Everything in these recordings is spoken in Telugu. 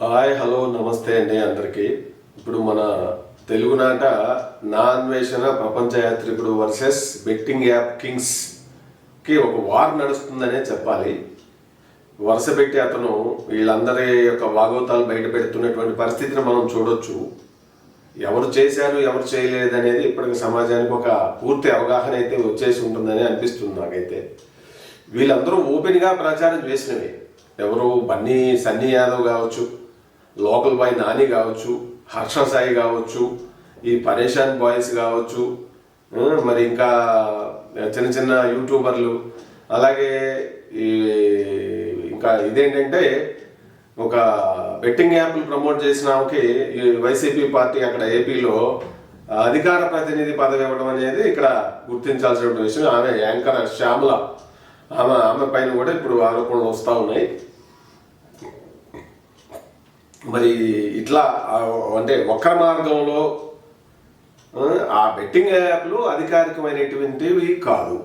హాయ్ హలో నమస్తే అండి అందరికీ. ఇప్పుడు మన తెలుగునాట నా అన్వేషణ ప్రపంచ యాత్రికుడు వర్సెస్ బెట్టింగ్ యాప్ కింగ్స్కి ఒక వార్ నడుస్తుందనే చెప్పాలి. వరుస పెట్టి అతను వీళ్ళందరి యొక్క వాగోతాలు బయట పెడుతున్నటువంటి పరిస్థితిని మనం చూడొచ్చు. ఎవరు చేశారు ఎవరు చేయలేదు అనేది ఇప్పటికి సమాజానికి ఒక పూర్తి అవగాహన అయితే వచ్చేసి ఉంటుందని అనిపిస్తుంది నాకైతే. వీళ్ళందరూ ఓపెన్గా ప్రచారం చేసినవి. ఎవరు బన్నీ సన్నీ యాదవ్ కావచ్చు లోకల్ బాయ్ నాని కావచ్చు హర్ష సాయి కావచ్చు ఈ పరేషాన్ బాయ్స్ కావచ్చు మరి ఇంకా చిన్న చిన్న యూట్యూబర్లు అలాగే ఈ ఇంకా ఇదేంటంటే ఒక బెట్టింగ్ యాప్లు ప్రమోట్ చేసిన ఆమెకి ఈ వైసీపీ పార్టీ అక్కడ ఏపీలో అధికార ప్రతినిధి పదవి ఇవ్వడం అనేది ఇక్కడ గుర్తించాల్సిన విషయం. ఆమె యాంకర్ శ్యామల. ఆమె ఆమె పైన కూడా ఇప్పుడు ఆరోపణలు వస్తూ ఉన్నాయి. మరి ఇట్లా అంటే వక్ర మార్గంలో ఆ, ఆ బెట్టింగ్ యాప్లు అధికారికమైనటువంటివి కాదు.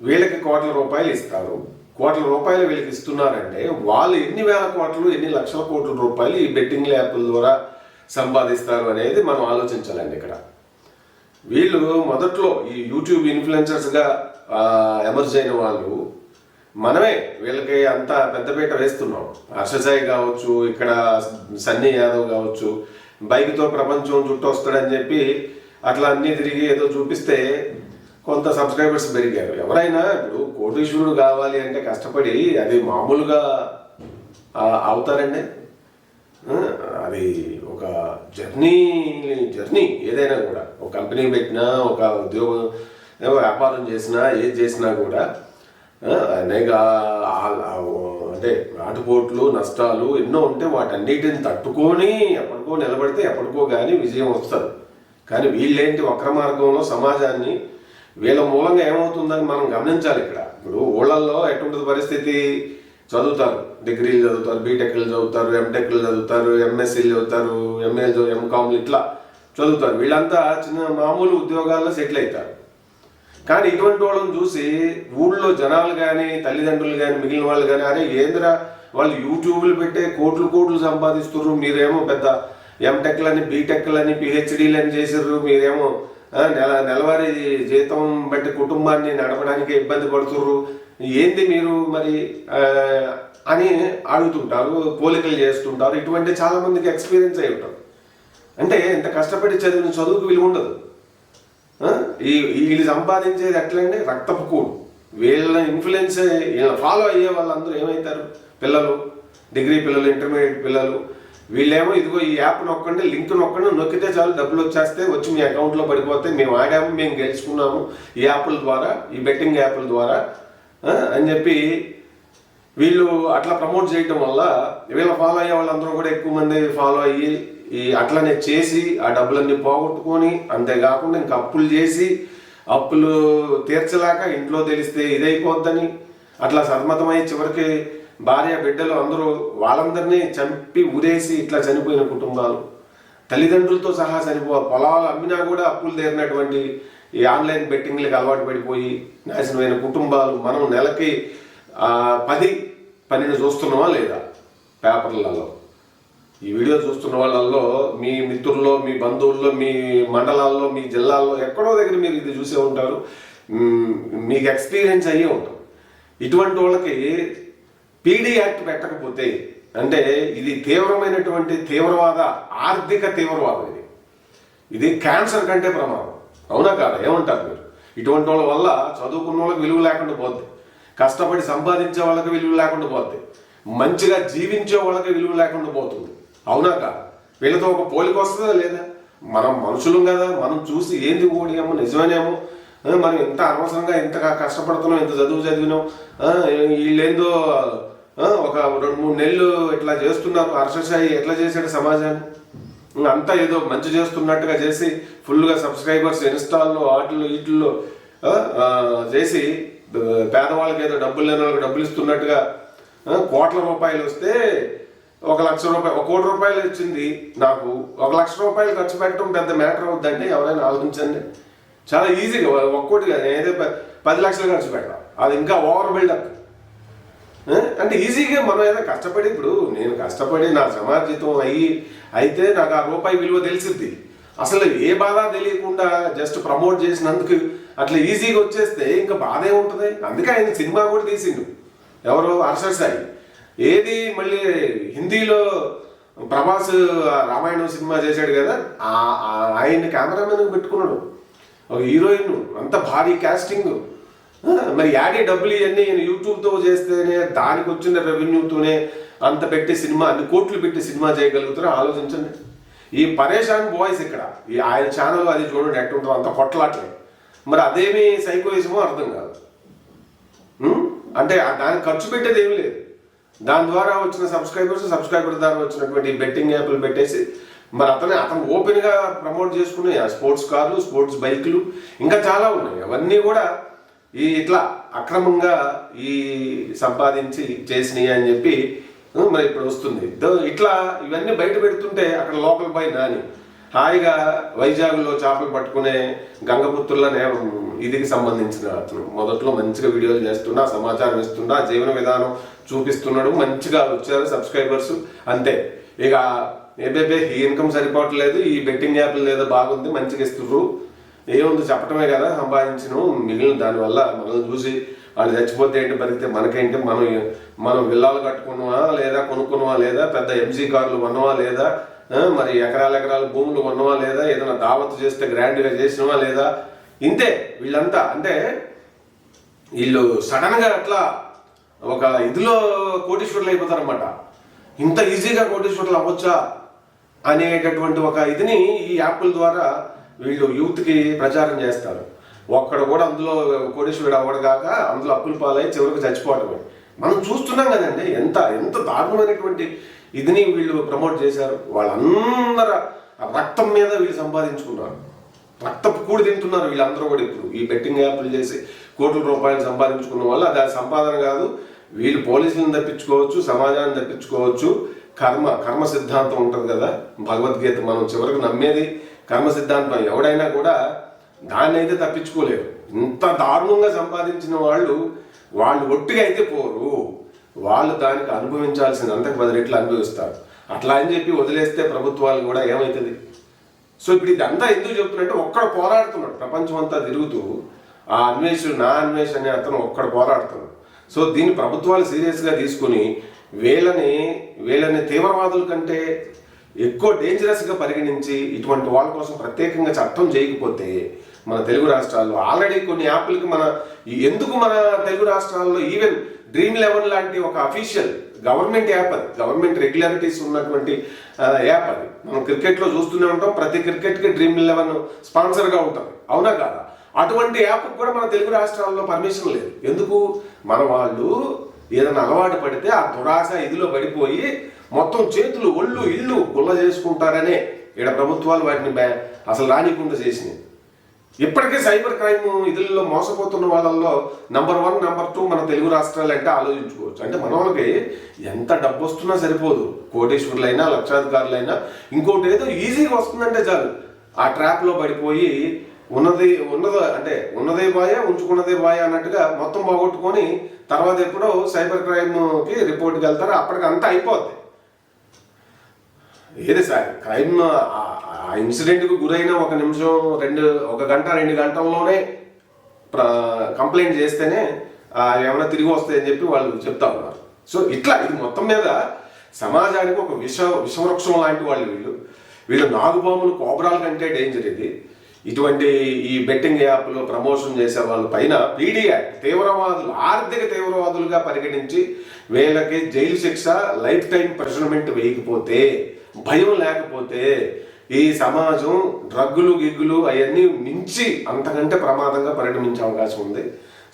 వీళ్ళకి కోట్ల రూపాయలు ఇస్తారు. కోట్ల రూపాయలు వీళ్ళకి ఇస్తున్నారంటే వాళ్ళు ఎన్ని వేల కోట్లు ఎన్ని లక్షల కోట్ల రూపాయలు ఈ బెట్టింగ్ యాప్ల ద్వారా సంపాదిస్తారు అనేది మనం ఆలోచించాలండి ఇక్కడ. వీళ్ళు మొదట్లో ఈ యూట్యూబ్ ఇన్ఫ్లుయెన్సర్స్గా ఎమర్జ్ అయిన వాళ్ళు మనమే వీళ్ళకి అంత పెద్దపీట వేస్తున్నాం. హర్షసాయి కావచ్చు ఇక్కడ సన్నీ యాదవ్ కావచ్చు బైక్తో ప్రపంచం చుట్టూ వస్తాడని చెప్పి అట్లా అన్నీ తిరిగి ఏదో చూపిస్తే కొంత సబ్స్క్రైబర్స్ పెరిగారు. ఎవరైనా ఇప్పుడు కోటీశ్వరుడు కావాలి అంటే కష్టపడి అది మామూలుగా అవుతారండి? అది ఒక జర్నీ జర్నీ ఏదైనా కూడా. ఒక కంపెనీ పెట్టినా ఒక ఉద్యోగం వ్యాపారం చేసినా ఏది చేసినా కూడా అనేక అంటే ఆటుపోట్లు నష్టాలు ఎన్నో ఉంటే వాటన్నిటిని తట్టుకొని ఎప్పటికో నిలబడితే ఎప్పటికో కానీ విజయం వస్తుంది. కానీ వీళ్ళేంటి వక్ర మార్గంలో సమాజాన్ని? వీళ్ళ మూలంగా ఏమవుతుందని మనం గమనించాలి ఇక్కడ. ఇప్పుడు ఊళ్ళల్లో ఎటువంటి పరిస్థితి? చదువుతారు. డిగ్రీలు చదువుతారు బీటెక్లు చదువుతారు ఎంటెక్లు చదువుతారు ఎంఎస్సీలు చదువుతారు ఎంఏ ఎంకామ్లు ఇట్లా చదువుతారు. వీళ్ళంతా చిన్న మామూలు ఉద్యోగాల్లో సెటిల్ అవుతారు కానీ ఇటువంటి వాళ్ళని చూసి ఊళ్ళో జనాలు కానీ తల్లిదండ్రులు కానీ మిగిలిన వాళ్ళు కానీ అరే ఏందిరా వాళ్ళు యూట్యూబ్లు పెట్టే కోట్లు కోట్లు సంపాదిస్తున్నారు మీరేమో పెద్ద ఎంటెక్లని బీటెక్లని పిహెచ్డీలని చేసిర్రు మీరేమో నెల నెలవారీ జీతం బట్టి కుటుంబాన్ని నడపడానికి ఇబ్బంది పడుతుర్రు. ఏంది మీరు మరి అని అడుగుతుంటారు పోలికలు చేస్తుంటారు. ఇటువంటి చాలా మందికి ఎక్స్పీరియన్స్ అయి ఉంటారు. అంటే ఇంత కష్టపడి చదివిన చదువుకు విలువ ఉండదు. ఈ వీళ్ళు సంపాదించేది ఎట్లండి రక్తపు కూడు. వీళ్ళ ఇన్ఫ్లుయెన్స్ వీళ్ళ ఫాలో అయ్యే వాళ్ళందరూ ఏమవుతారు పిల్లలు డిగ్రీ పిల్లలు ఇంటర్మీడియట్ పిల్లలు. వీళ్ళేమో ఇదిగో ఈ యాప్ నొక్కండి లింక్ నొక్కండి నొక్కితే చాలు డబ్బులు వచ్చేస్తే వచ్చి మీ అకౌంట్లో పడిపోతే మేము ఆడాము మేము గెలుచుకున్నాము ఈ యాప్ల ద్వారా ఈ బెట్టింగ్ యాప్ల ద్వారా. అని చెప్పి వీళ్ళు అట్లా ప్రమోట్ చేయటం వల్ల వీళ్ళ ఫాలో అయ్యే వాళ్ళందరూ కూడా ఎక్కువ మంది ఫాలో అయ్యి ఈ అట్లనే చేసి ఆ డబ్బులన్నీ పోగొట్టుకొని అంతేకాకుండా ఇంకా అప్పులు చేసి అప్పులు తీర్చలేక ఇంట్లో తెలిస్తే ఇదైపోద్దని అట్లా సర్మతమై చివరికి భార్య బిడ్డలు అందరూ వాళ్ళందరినీ చంపి ఊరేసి ఇట్లా చనిపోయిన కుటుంబాలు. తల్లిదండ్రులతో సహా చనిపో పొలాలు అమ్మినా కూడా అప్పులు తీరినటువంటి ఈ ఆన్లైన్ బెట్టింగ్లకు అలవాటు పడిపోయి నాశనమైన కుటుంబాలు మనం నెలకి పది పన్నెండు చూస్తున్నామా లేదా? పేపర్లలో. ఈ వీడియో చూస్తున్న వాళ్ళల్లో మీ మిత్రుల్లో మీ బంధువుల్లో మీ మండలాల్లో మీ జిల్లాల్లో ఎక్కడో దగ్గర మీరు ఇది చూసే ఉంటారు. మీకు ఎక్స్పీరియన్స్ అయ్యే ఉంటాం. ఇటువంటి వాళ్ళకి పీడీ యాక్ట్ పెట్టకపోతే అంటే ఇది తీవ్రమైనటువంటి తీవ్రవాద ఆర్థిక తీవ్రవాదం ఇది. ఇది క్యాన్సర్ కంటే ప్రమాదం. అవునా కాదా? ఏమంటారు మీరు? ఇటువంటి వాళ్ళ వల్ల చదువుకున్న వాళ్ళకి విలువ లేకుండా పోద్ది. కష్టపడి సంపాదించే వాళ్ళకి విలువ లేకుండా పోద్ది. మంచిగా జీవించే వాళ్ళకి విలువ లేకుండా పోతుంది. అవునా వీళ్ళతో ఒక పోలిక వస్తుందా లేదా? మనం మనుషులం కదా మనం చూసి ఏంది ఓడియామో నిజమేనేమో నిజమేమో మనం ఇంత అనవసరంగా ఇంత కష్టపడుతున్నాం ఇంత చదువు చదివినాం? వీళ్ళేందో ఒక రెండు మూడు నెలలు ఇట్లా చేస్తున్నారు అర్షశాయి ఎట్లా చేశాడు సమాజాన్ని? అంతా ఏదో మంచి చేస్తున్నట్టుగా చేసి ఫుల్గా సబ్స్క్రైబర్స్ ఇన్స్టాల్లో వాటిల్లో వీటిల్లో చేసి పేదవాళ్ళకి ఏదో డబ్బులు లేని వాళ్ళకి డబ్బులు ఇస్తున్నట్టుగా కోట్ల రూపాయలు వస్తే ఒక లక్ష రూపాయలు ఒక కోటి రూపాయలు ఇచ్చింది నాకు. ఒక లక్ష రూపాయలు ఖర్చు పెట్టడం పెద్ద మ్యాటర్ అవుద్దండి ఎవరైనా ఆలోచించండి. చాలా ఈజీగా ఒక్కోటి కాదు ఏదో ప- పది లక్షలు ఖర్చు పెట్టడం. అది ఇంకా ఓవర్ బిల్డప్. అంటే ఈజీగా మనం ఏదో కష్టపడి ఇప్పుడు నేను కష్టపడి నా సమాజితం అయ్యి అయితే నాకు ఆ రూపాయి విలువ తెలిసిద్ది. అసలు ఏ బాధ తెలియకుండా జస్ట్ ప్రమోట్ చేసినందుకు అట్లా ఈజీగా వచ్చేస్తే ఇంకా బాధే ఉంటుంది. అందుకే ఆయన సినిమా కూడా తీసిండు. ఎవరు హర్షద్ సాయి. ఏది మళ్ళీ హిందీలో ప్రభాస్ రామాయణం సినిమా చేశాడు కదా ఆ- ఆయన్ని కెమెరామెన్ పెట్టుకున్నాడు. ఒక హీరోయిన్ అంత భారీ కాస్టింగ్ మరి యాడీ డబ్బులు ఇవన్నీ యూట్యూబ్తో చేస్తేనే దానికి వచ్చిన రెవెన్యూతోనే అంత పెట్టి సినిమా అన్ని కోట్లు పెట్టి సినిమా చేయగలుగుతారో ఆలోచించండి. ఈ పరేషాన్ బాయ్స్ ఇక్కడ ఈ ఆయన ఛానల్ అది చూడండి ఎట్టుంటుందో అంత కొట్లాట్లే. మరి అదేమి సైకోయిజమో అర్థం కాదు. అంటే దానికి ఖర్చు పెట్టేది ఏం లేదు. దాని ద్వారా వచ్చిన సబ్స్క్రైబర్స్ సబ్స్క్రైబర్ ద్వారా వచ్చినటువంటి బెట్టింగ్ యాప్లు పెట్టేసి మరి అతనే అతను ఓపెన్గా ప్రమోట్ చేసుకునే ఆ స్పోర్ట్స్ కార్లు స్పోర్ట్స్ బైక్లు ఇంకా చాలా ఉన్నాయి. అవన్నీ కూడా ఈ ఇట్లా అక్రమంగా ఈ సంపాదించి చేసినాయి అని చెప్పి మరి ఇప్పుడు వస్తుంది. దో- ఇట్లా ఇవన్నీ బయట పెడుతుంటే అక్కడ లోకల్ బై నాని హాయిగా వైజాగ్లో చేపలు పట్టుకునే గంగపుత్రుల నేను ఇదికి సంబంధించిన అతను. మొదట్లో మంచిగా వీడియోలు చేస్తున్నా సమాచారం ఇస్తున్నా జీవన విధానం చూపిస్తున్నాడు మంచిగా వచ్చారు సబ్స్క్రైబర్స్ అంతే. ఇక ఏబేబే ఈ ఇన్కమ్ సరిపోవట్లేదు ఈ బెట్టింగ్ యాప్లు లేదా బాగుంది మంచిగా ఇస్తుర్రు. ఏముంది చెప్పటమే కదా సంపాదించను మిగిలిన దానివల్ల మనల్ని చూసి వాళ్ళు చచ్చిపోతే ఏంటి బతికితే మనకేంటి? మనం మనం విల్లాలు కట్టుకున్నావా లేదా కొనుక్కున్నావా లేదా? పెద్ద ఎంజీ కార్లు కొన్నావా లేదా? మరి ఎకరాల ఎకరాల భూములు కొన్నవా లేదా? ఏదైనా దావత్ చేస్తే గ్రాండ్గా చేసినవా లేదా? ఇంతే వీళ్ళంతా. అంటే వీళ్ళు సడన్గా అట్లా ఒక ఇదిలో కోటీశ్వరులు అయిపోతారనమాట ఇంత ఈజీగా కోటీశ్వరులు అవ్వచ్చా? అనేటటువంటి ఒక ఇదిని ఈ యాప్ల ద్వారా వీళ్ళు యూత్కి ప్రచారం చేస్తారు. ఒక్కడు కూడా అందులో కోటీశ్వరుడు అవ్వడు కాక అందులో అప్పుల పాలై చివరికి చచ్చిపోవటమే. మనం చూస్తున్నాం కదండి ఎంత ఎంత దారుణమైనటువంటి ఇదిని వీళ్ళు ప్రమోట్ చేశారు. వాళ్ళందరూ రక్తం మీద వీళ్ళు సంపాదించుకున్నారు. రక్తపు కూడి తింటున్నారు వీళ్ళందరూ కూడా ఇప్పుడు. ఈ బెట్టింగ్ యాప్లు చేసి కోట్ల రూపాయలు సంపాదించుకున్న వల్ల అది సంపాదన కాదు. వీళ్ళు పోలీసులను తప్పించుకోవచ్చు సమాజాన్ని తప్పించుకోవచ్చు. కర్మ కర్మ సిద్ధాంతం ఉంటుంది కదా. భగవద్గీత మనం చివరికి నమ్మేది కర్మ సిద్ధాంతం. ఎవడైనా కూడా దాన్ని అయితే తప్పించుకోలేరు. ఇంత దారుణంగా సంపాదించిన వాళ్ళు వాళ్ళు ఒట్టిగా అయితే పోరు. వాళ్ళు దానికి అనుభవించాల్సిన అంతకు పది రెట్లు అనుభవిస్తారు. అట్లా అని చెప్పి వదిలేస్తే ప్రభుత్వాలు కూడా ఏమవుతుంది సో ఇప్పుడు ఇదంతా ఎందుకు చెప్తున్నట్టు ఒక్కడ పోరాడుతున్నాడు. ప్రపంచం అంతా తిరుగుతూ ఆ అన్వేషుడు నా అన్వేషణ అనే అతను ఒక్కడ పోరాడుతున్నాడు. సో దీన్ని ప్రభుత్వాలు సీరియస్గా తీసుకుని వీళ్ళని వీళ్ళని తీవ్రవాదుల కంటే ఎక్కువ డేంజరస్గా పరిగణించి ఇటువంటి వాళ్ళ కోసం ప్రత్యేకంగా చట్టం చేయకపోతే మన తెలుగు రాష్ట్రాల్లో ఆల్రెడీ కొన్ని యాప్లకి మన ఎందుకు మన తెలుగు రాష్ట్రాల్లో ఈవెన్ డ్రీమ్ లెవెన్ లాంటి ఒక అఫీషియల్ గవర్నమెంట్ యాప్ అది. గవర్నమెంట్ రెగ్యులారిటీస్ ఉన్నటువంటి యాప్ అది. మనం క్రికెట్లో చూస్తూనే ఉంటాం. ప్రతి క్రికెట్కి డ్రీమ్ లెవెన్ స్పాన్సర్గా ఉంటుంది అవునా కాదా? అటువంటి యాప్ కూడా మన తెలుగు రాష్ట్రాల్లో పర్మిషన్ లేదు. ఎందుకు? మన వాళ్ళు ఏదైనా అలవాటు పడితే ఆ దురాశ ఇదిలో పడిపోయి మొత్తం చేతులు ఒళ్ళు ఇల్లు గుల్ల చేసుకుంటారనే ఇక్కడ ప్రభుత్వాలు వాటిని బ్యా- అసలు రానికుండా చేసినాయి ఇప్పటికే సైబర్ క్రైమ్ ఇదుల్లో మోసపోతున్న వాళ్ళల్లో నంబర్ వన్ నంబర్ టూ మన తెలుగు రాష్ట్రాలు అంటే ఆలోచించుకోవచ్చు. అంటే మన వాళ్ళకి ఎంత డబ్బు వస్తున్నా సరిపోదు. కోటేశ్వరులైనా లక్షాధికారులైనా. ఇంకోటి ఏదో ఈజీగా వస్తుందంటే చాలు. ఆ ట్రాప్లో పడిపోయి ఉన్నది ఉన్నది అంటే ఉన్నదే బాయ ఉంచుకున్నదే బాయ అన్నట్టుగా మొత్తం పోగొట్టుకొని తర్వాత ఎప్పుడో సైబర్ క్రైమ్కి రిపోర్ట్కి వెళ్తారు. అప్పటికి అంతా అయిపోద్ది. లేదు సార్? క్రైమ్ ఆ ఇన్సిడెంట్కు గురైన ఒక నిమిషం రెండు ఒక గంట రెండు గంటల్లోనే ప్ర- కంప్లైంట్ చేస్తేనే ఏమైనా తిరిగి వస్తాయని చెప్పి వాళ్ళు చెప్తా ఉన్నారు. సో ఇట్లా ఇది మొత్తం మీద సమాజానికి ఒక విష విషవృక్షం లాంటి వాళ్ళు వీళ్ళు. వీళ్ళు నాగుబాములు కోబరాల కంటే డేంజర్ ఇది. ఇటువంటి ఈ బెట్టింగ్ యాప్లో ప్రమోషన్ చేసే వాళ్ళ పైన పీడీ యాక్ట్ తీవ్రవాదులు ఆర్థిక తీవ్రవాదులుగా పరిగణించి వీళ్ళకి జైలు శిక్ష లైఫ్ టైం ప్రెషర్మెంట్ వేయకపోతే భయం లేకపోతే ఈ సమాజం డ్రగ్గులు గిగ్గులు అవన్నీ మించి అంతకంటే ప్రమాదంగా పరిణమించే అవకాశం ఉంది.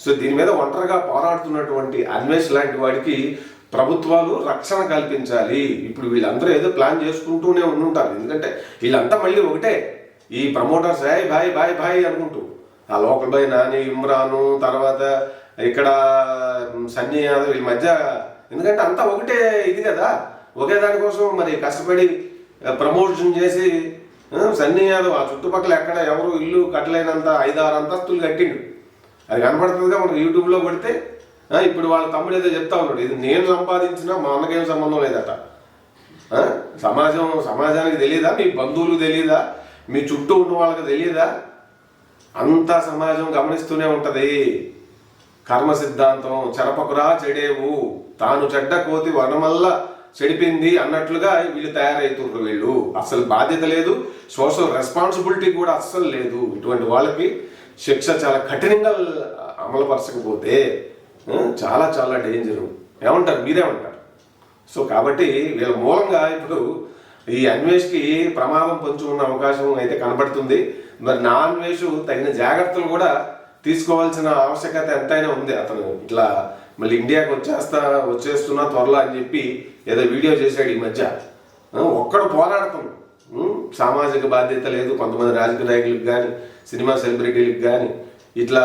సో దీని మీద ఒంటరిగా పోరాడుతున్నటువంటి అన్వేష్ లాంటి వాడికి ప్రభుత్వాలు రక్షణ కల్పించాలి. ఇప్పుడు వీళ్ళందరూ ఏదో ప్లాన్ చేసుకుంటూనే ఉండుంటారు. ఎందుకంటే వీళ్ళంతా మళ్ళీ ఒకటే. ఈ promoters bye bye bye bye అనుకుంటూ. ఆ లోకల్ బాయ్ నాని ఇమ్రాను తర్వాత ఇక్కడ సన్నీ యాదవ్ వీళ్ళ మధ్య. ఎందుకంటే అంతా ఒకటే ఇది కదా. ఒకే దానికోసం మరి కష్టపడి ప్రమోషన్ చేసి సన్నీ యాదవ్ ఆ చుట్టుపక్కల ఎక్కడ ఎవరు ఇల్లు కట్టలేనంత ఐదారు అంతస్తులు కట్టిండు. అది కనపడుతుందిగా మనకు యూట్యూబ్లో కొడితే ఇప్పుడు వాళ్ళ తమ్ముడు ఏదో చెప్తా ఉన్నాడు ఇది నేను సంపాదించినా మా అన్నకేం సంబంధం లేదట. సమాజం సమాజానికి తెలియదా మీ బంధువులకు తెలియదా మీ చుట్టూ ఉన్న వాళ్ళకి తెలియదా అంతా సమాజం గమనిస్తూనే ఉంటుంది. కర్మ సిద్ధాంతం చెరపకురా చెడేవు తాను చెడ్డ కోతి వనమల్ల చెడిపింది అన్నట్లుగా వీళ్ళు తయారవుతుండ్రు వీళ్ళు. అసలు బాధ్యత లేదు. సోషల్ రెస్పాన్సిబిలిటీ కూడా అస్సలు లేదు ఇటువంటి వాళ్ళకి. శిక్ష చాలా కఠినంగా అమలుపరచకపోతే చాలా చాలా డేంజరు. ఏమంటారు? మీరేమంటారు? సో కాబట్టి వీళ్ళ మూలంగా ఇప్పుడు ఈ అన్వేష్కి ప్రమాదం పొంచి ఉన్న అవకాశం అయితే కనబడుతుంది. మరి నా అన్వేషు తగిన జాగ్రత్తలు కూడా తీసుకోవాల్సిన ఆవశ్యకత ఎంతైనా ఉంది. అతను ఇట్లా మళ్ళీ ఇండియాకి వచ్చేస్తా వచ్చేస్తున్నా త్వరలో అని చెప్పి ఏదో వీడియో చేశాడు ఈ మధ్య. ఒక్కడు పోరాడుతున్నాడు సామాజిక బాధ్యత లేదు కొంతమంది రాజకీయ నాయకులకు కానీ సినిమా సెలబ్రిటీలకు కానీ ఇట్లా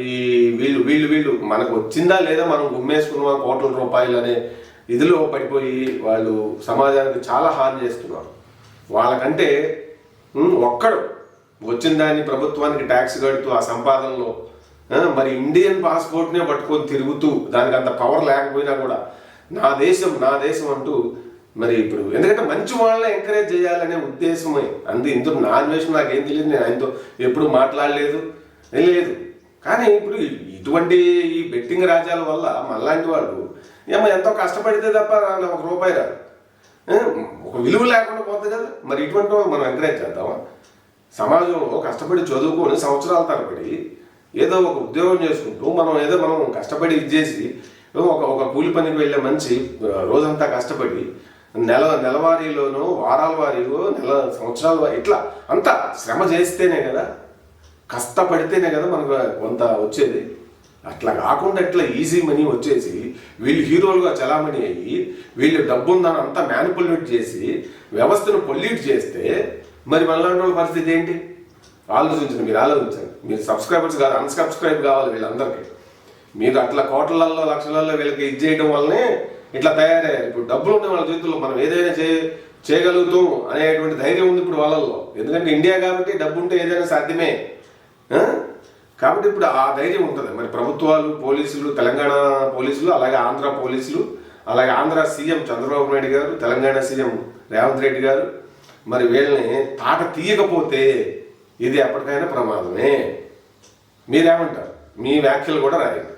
ఈ వీళ్ళు వీళ్ళు వీళ్ళు మనకు వచ్చిందా లేదా మనం గుమ్మేసుకున్నాం కోట్ల రూపాయలు అనే ఇదిలో పడిపోయి వాళ్ళు సమాజానికి చాలా హాని చేస్తున్నారు. వాళ్ళకంటే ఒక్కడు వచ్చిన దాన్ని ప్రభుత్వానికి ట్యాక్స్ కడుతూ ఆ సంపాదనలో మరి ఇండియన్ పాస్పోర్ట్నే పట్టుకొని తిరుగుతూ దానికి అంత పవర్ లేకపోయినా కూడా నా దేశం నా దేశం అంటూ మరి ఇప్పుడు ఎందుకంటే మంచి వాళ్ళని ఎంకరేజ్ చేయాలనే ఉద్దేశమే. అందు ఇందులో నా అన్వేషణ నాకేం తెలియదు నేను ఆయనతో ఎప్పుడు మాట్లాడలేదు. లేదు. కానీ ఇప్పుడు ఇటువంటి ఈ బెట్టింగ్ రాజ్యాల వల్ల మళ్ళాంటి వాళ్ళు ఏమో ఎంతో కష్టపడితే తప్ప రాని ఒక రూపాయి రాదు ఒక విలువ లేకుండా పోతుంది కదా. మరి ఇటువంటి వాళ్ళు మనం ఎంకరేజ్ చేద్దామా? సమాజంలో కష్టపడి చదువుకొని సంవత్సరాల తరబడి ఏదో ఒక ఉద్యోగం చేసుకుంటూ మనం ఏదో మనం కష్టపడి ఇది చేసి ఒక ఒక కూలి పనికి వెళ్ళే మనిషి రోజంతా కష్టపడి నెల నెలవారీలోనో వారాల వారీలో నెల సంవత్సరాల ఇట్లా అంతా శ్రమ చేస్తేనే కదా కష్టపడితేనే కదా మనకు కొంత వచ్చేది. అట్లా కాకుండా ఇట్లా ఈజీ మనీ వచ్చేసి వీళ్ళు హీరోలుగా చలామణి అయ్యి వీళ్ళు డబ్బుందని అంతా మ్యానిపులేట్ చేసి వ్యవస్థను పొల్యూట్ చేస్తే మరి మనలాంటి వాళ్ళ పరిస్థితి ఏంటి? ఆలోచించండి మీరు ఆలోచించండి. మీరు సబ్స్క్రైబర్స్ కాదు అన్సబ్స్క్రైబ్ కావాలి వీళ్ళందరికీ. మీరు అట్లా కోట్లల్లో లక్షలలో వీళ్ళకి ఇది చేయడం వల్లనే ఇట్లా తయారయ్యారు. ఇప్పుడు డబ్బులు ఉన్నాయి వాళ్ళ చేతుల్లో మనం ఏదైనా చే చేయగలుగుతాం అనేటువంటి ధైర్యం ఉంది ఇప్పుడు వాళ్ళల్లో. ఎందుకంటే ఇండియా కాబట్టి డబ్బు ఉంటే ఏదైనా సాధ్యమే. కాబట్టి ఇప్పుడు ఆ ధైర్యం ఉంటుంది. మరి ప్రభుత్వాలు పోలీసులు తెలంగాణ పోలీసులు అలాగే ఆంధ్ర పోలీసులు అలాగే ఆంధ్ర సీఎం చంద్రబాబు నాయుడు గారు తెలంగాణ సీఎం రేవంత్ రెడ్డి గారు మరి వీళ్ళని తాట తీయకపోతే ఇది ఎప్పటికైనా ప్రమాదమే. మీరేమంటారు? మీ వ్యాఖ్యలు కూడా రాయండి.